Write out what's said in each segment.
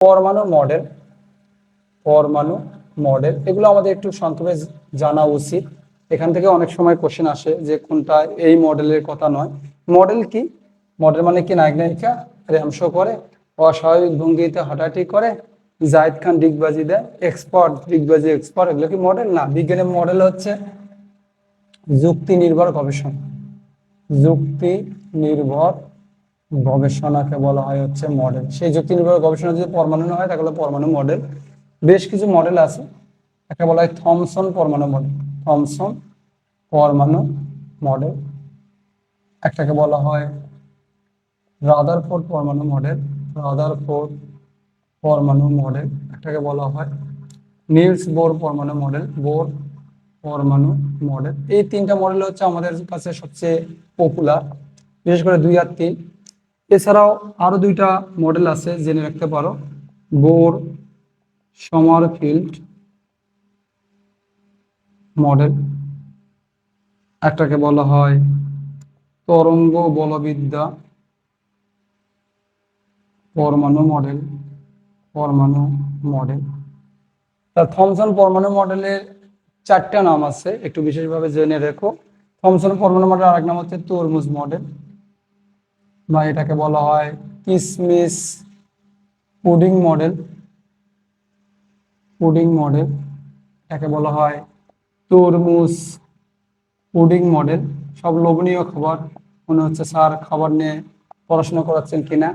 পরমাণু মডেল পরমাণু মডেল, এগুলো আমাদের একটু সংক্ষেপে জানা উচিত। এখান থেকে অনেক সময় কোশ্চেন আসে যে কোনটা এই মডেলের কথা নয়। মডেল কি? মডেল মানে কি? নায়ক নায়িকা র্যামশ করে, অস্বাভাবিক ভঙ্গিতে হাঁটাহাঁটি করে, জাহিদ খান ডিগবাজি দেয় এক্সপার্ট ডিগবাজি এক্সপার্ট এগুলো কি মডেল? না, বিজ্ঞানের মডেল হচ্ছে যুক্তি নির্ভর গবেষণা। যুক্তি নির্ভর গবেষণাকে বলা হয় হচ্ছে মডেল সেই যুক্তি নির্ভর গবেষণা যদি পরমাণু হয়, তাহলে পরমাণু মডেল বেশ কিছু মডেল আছে। একটা বলা হয় থমসন পরমাণু মডেল থমসন পরমাণু মডেল একটাকে বলা হয় রাদারফোর্ড পরমাণু মডেল রাদারফোর্ড পরমাণু মডেল একটাকে বলা হয় নিলস বোর পরমাণু মডেল বোর পরমাণু মডেল এই তিনটা মডেল হচ্ছে আমাদের কাছে সবচেয়ে পপুলার বিশেষ করে দুই আর তিন। এছাড়াও আরও দুইটা মডেল আছে জেনে রাখতে পারো। বোর সমারফিল্ড মডেল একটাকে বলা হয় তরঙ্গ বলবিদ্যা, পরমাণু মডেল পরমাণু মডেল তা থমসন পরমাণু মডেলের চারটা নাম আছে, একটু বিশেষভাবে জেনে রেখো। থমসন পরমাণু মডেল আরেক নাম হচ্ছে তরমুজ মডেল বা এটাকে বলা হয় কিসমিস পুডিং মডেল। পুডিং মডেল, এটাকে বলা হয় তরমুজ পুডিং মডেল। সব লোভনীয় খাবার, মনে হচ্ছে স্যার খাবার নিয়ে পড়াশোনা করাচ্ছেন কিনা।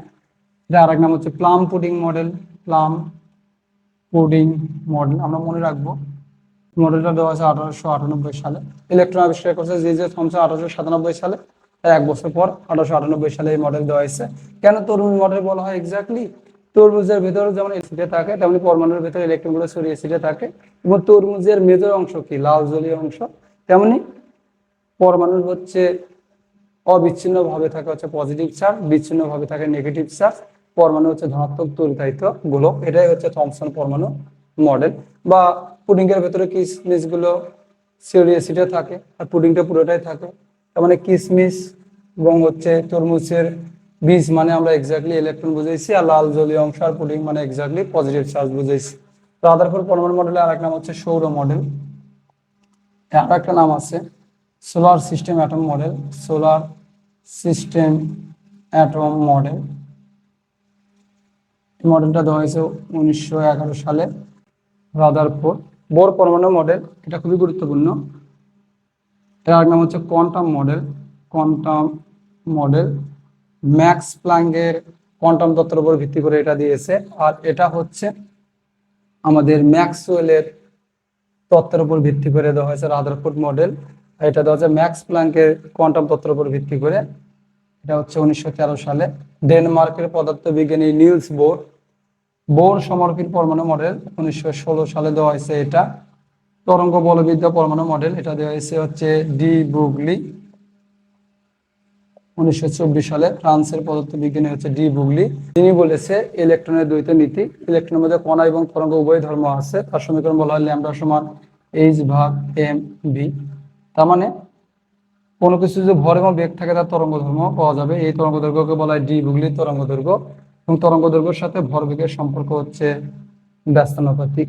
এটা আরেক নাম হচ্ছে plum pudding model. Plum pudding model, আমরা মনে রাখব। মডেলটা দেওয়া আছে আঠারোশো আটানব্বই সালে। ইলেকট্রন আবিষ্কার করছে যে যে থমসন আঠারোশো সাতানব্বই সালে। এক বছর পর আঠারোশো আটানব্বই সালে এই মডেল দেওয়া হয়েছে। কেন তরমুজ মডেল বলা হয় এক্স্যাক্টলি তরমুজের ভেতরে যেমন এসিডে থাকে, তেমনি পরমাণুর ভেতরে ইলেকট্রনগুলো ছড়িয়ে এসিডে থাকে। এবং তরমুজের মেজর অংশ কি? লাল জলীয় অংশ। তেমনি পরমাণুর হচ্ছে অবিচ্ছিন্ন ভাবে থাকে, হচ্ছে পজিটিভ চার্জ বিচ্ছিন্ন ভাবে থাকে নেগেটিভ চার্জ পরমাণু হচ্ছে ধনাত্মক তরিতায়িত গোলক। এটাই হচ্ছে থমসন পরমাণু মডেল বা পুডিং এর ভেতরে কিসমিসগুলো সিওরি অ্যাসিডে থাকে, আর পুডিংটা পুরোটাই থাকে। তার মানে কিসমিস এবং হচ্ছে তরমুজের বীজ মানে আমরা এক্স্যাক্টলি ইলেকট্রন বুঝেছি আর লাল জলীয় অংশ আর পুডিং মানে এক্স্যাক্টলি পজিটিভ চার্জ বুঝেছি রাদারফোর্ড পরমাণু মডেলের আরেক নাম হচ্ছে সৌর মডেল আর একটা নাম আছে solar system atom model solar system atom model মডেলটা দেওয়া হয়েছে উনিশশো এগারো সালে রাদারফোর্ড বোর পরমাণু মডেল এটা খুবই গুরুত্বপূর্ণ। এর আরেক নাম হচ্ছে quantum model quantum model Max প্লাঙ্গের quantum তত্ত্বের উপর ভিত্তি করে এটা দিয়েছে। আর এটা হচ্ছে আমাদের ম্যাক্সওয়েলের তত্ত্বের উপর ভিত্তি করে দেওয়া হয়েছে রাদারফোর্ড মডেল এটা দেওয়া হচ্ছে ম্যাক্স প্লাঙ্কের কোয়ান্টাম তত্ত্বের উপর ভিত্তি করে। এটা হচ্ছে উনিশশো তেরো সালে। ডেনমার্কের পদার্থবিজ্ঞানী নিলস বোর। বোর সমর্পিত পরমাণু মডেল উনিশশো ষোলো সালে দেওয়া হয়েছে এটা। তরঙ্গ বলবিদ্যা পরমাণু মডেল এটা দেওয়া হয়েছে হচ্ছে ডি বুগলি। উনিশশো চব্বিশ সালে ফ্রান্সের পদার্থবিজ্ঞানী হচ্ছে ডি বুগলি। তিনি বলেছে, ইলেকট্রনের দ্বৈত নীতি, ইলেকট্রনের মধ্যে কণা এবং তরঙ্গ, উভয় ধর্ম আছে। তার সমীকরণ বলা হয় ল্যামডা সমান এইচ ভাগ এম বি। তার মানে কোনো কিছু যদি ভর এবং বেগ থাকে, তার তরঙ্গ ধর্ম পাওয়া যাবে। এই তরঙ্গ দৈর্ঘ্যকে বলা হয় ডি বুগলির তরঙ্গ দৈর্ঘ্য। এবং তরঙ্গ দৈর্ঘ্যের সাথে ভরবেগের সম্পর্ক হচ্ছে ব্যস্তানুপাতিক